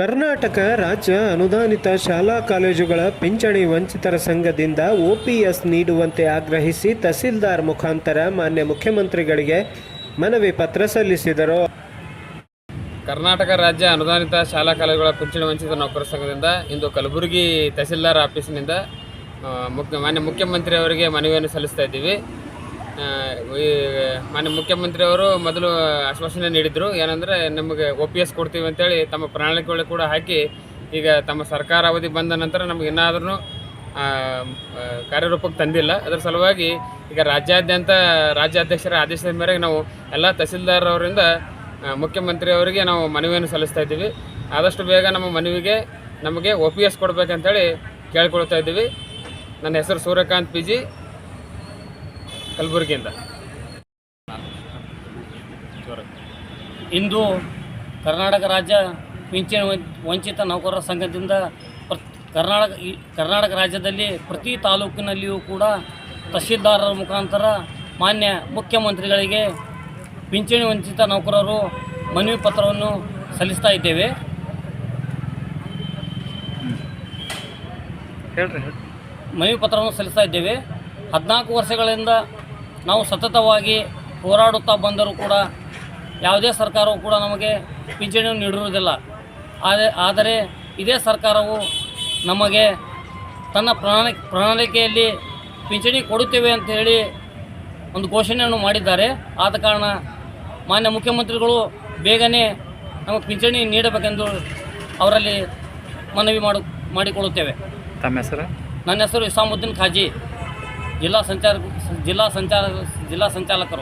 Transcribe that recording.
ಕರ್ನಾಟಕ ರಾಜ್ಯ ಅನುದಾನಿತ ಶಾಲಾ ಕಾಲೇಜುಗಳ ಪಿಂಚಣಿ ವಂಚಿತರ ಸಂಘದಿಂದ ಓಪಿಎಸ್ ನೀಡುವಂತೆ ಆಗ್ರಹಿಸಿ ತಹಸೀಲ್ದಾರ್ ಮುಖಾಂತರ ಮಾನ್ಯ ಮುಖ್ಯಮಂತ್ರಿಗಳಿಗೆ ಮನವಿ ಪತ್ರ ಸಲ್ಲಿಸಿದರು. ಕರ್ನಾಟಕ ರಾಜ್ಯ ಅನುದಾನಿತ ಶಾಲಾ ಕಾಲೇಜುಗಳ ಪಿಂಚಣಿ ವಂಚಿತ ನೌಕರ ಸಂಘದಿಂದ ಇಂದು ಕಲಬುರಗಿ ತಹಸೀಲ್ದಾರ್ ಆಫೀಸಿನಿಂದ ಮುಖ್ಯ ಮಾನ್ಯ ಮುಖ್ಯಮಂತ್ರಿ ಅವರಿಗೆ ಮನವಿಯನ್ನು ಸಲ್ಲಿಸ್ತಾ ಇದ್ದೀವಿ. ಈ, ಮಾನ್ಯ ಮುಖ್ಯಮಂತ್ರಿ ಅವರು ಮೊದಲು ಆಶ್ವಾಸನೆ ನೀಡಿದರು. ಏನಂದರೆ ನಮಗೆ ಒ ಪಿ ಎಸ್ ಕೊಡ್ತೀವಿ ಅಂತೇಳಿ ತಮ್ಮ ಪ್ರಣಾಳಿಕೆಗಳು ಕೂಡ ಹಾಕಿ ಈಗ ತಮ್ಮ ಸರ್ಕಾರ ಅವಧಿ ಬಂದ ನಂತರ ನಮಗೆ ಇನ್ನಾದ್ರೂ ಕಾರ್ಯರೂಪಕ್ಕೆ ತಂದಿಲ್ಲ. ಅದರ ಸಲುವಾಗಿ ಈಗ ರಾಜ್ಯಾದ್ಯಂತ ರಾಜ್ಯಾಧ್ಯಕ್ಷರ ಆದೇಶದ ಮೇರೆಗೆ ನಾವು ಎಲ್ಲ ತಹಸೀಲ್ದಾರ್ ಮುಖ್ಯಮಂತ್ರಿಯವರಿಗೆ ನಾವು ಮನವಿಯನ್ನು ಸಲ್ಲಿಸ್ತಾ ಇದ್ದೀವಿ. ಆದಷ್ಟು ಬೇಗ ನಮ್ಮ ಮನವಿಗೆ ನಮಗೆ ಒ ಪಿ ಎಸ್ ಕೊಡಬೇಕಂತೇಳಿ ಕೇಳ್ಕೊಳ್ತಾ ಇದ್ದೀವಿ. ನನ್ನ ಹೆಸರು ಸೂರ್ಯಕಾಂತ್ ಪಿ ಜಿ. ಕಲಬುರಗಿಯಿಂದ ಇಂದು. ಕರ್ನಾಟಕ ರಾಜ್ಯ ಪಿಂಚಣಿ ವಂಚ- ವಂಚಿತ ನೌಕರರ ಸಂಘದಿಂದ ಪ್ರ- ಕರ್ನಾಟಕ ಈ ಕರ್ನಾಟಕ ರಾಜ್ಯದಲ್ಲಿ ಪ್ರತಿ ತಾಲೂಕಿನಲ್ಲಿಯೂ ಕೂಡ ತಹಶೀಲ್ದಾರರ ಮುಖಾಂತರ ಮಾನ್ಯ ಮುಖ್ಯಮಂತ್ರಿಗಳಿಗೆ ಪಿಂಚಣಿ ವಂಚಿತ ನೌಕರರು ಮನವಿ ಪತ್ರವನ್ನು ಸಲ್ಲಿಸ್ತಾ ಇದ್ದೇವೆ. ಮನವಿ ಪತ್ರವನ್ನು ಸಲ್ಲಿಸ್ತಾ ಇದ್ದೇವೆ. ಹದಿನಾಲ್ಕು ವರ್ಷಗಳಿಂದ ನಾವು ಸತತವಾಗಿ ಹೋರಾಡುತ್ತಾ ಬಂದರೂ ಕೂಡ ಯಾವುದೇ ಸರ್ಕಾರವು ಕೂಡ ನಮಗೆ ಪಿಂಚಣಿಯನ್ನು ನೀಡಿರುವುದಿಲ್ಲ. ಆದರೆ ಇದೇ ಸರ್ಕಾರವು ನಮಗೆ ತನ್ನ ಪ್ರಣಾಳಿ ಪ್ರಣಾಳಿಕೆಯಲ್ಲಿ ಪಿಂಚಣಿ ಕೊಡುತ್ತೇವೆ ಅಂತ ಹೇಳಿ ಒಂದು ಘೋಷಣೆಯನ್ನು ಮಾಡಿದ್ದಾರೆ. ಆದ ಕಾರಣ ಮಾನ್ಯ ಮುಖ್ಯಮಂತ್ರಿಗಳು ಬೇಗನೆ ನಮಗೆ ಪಿಂಚಣಿ ನೀಡಬೇಕೆಂದು ಅವರಲ್ಲಿ ಮನವಿ ಮಾಡು ಮಾಡಿಕೊಳ್ಳುತ್ತೇವೆ. ತಮ್ಮ ಹೆಸರು? ನನ್ನ ಹೆಸರು ಇಸಾಮುದ್ದೀನ್ ಖಾಜಿ. जिला संचार जिला संचार जिला संचालक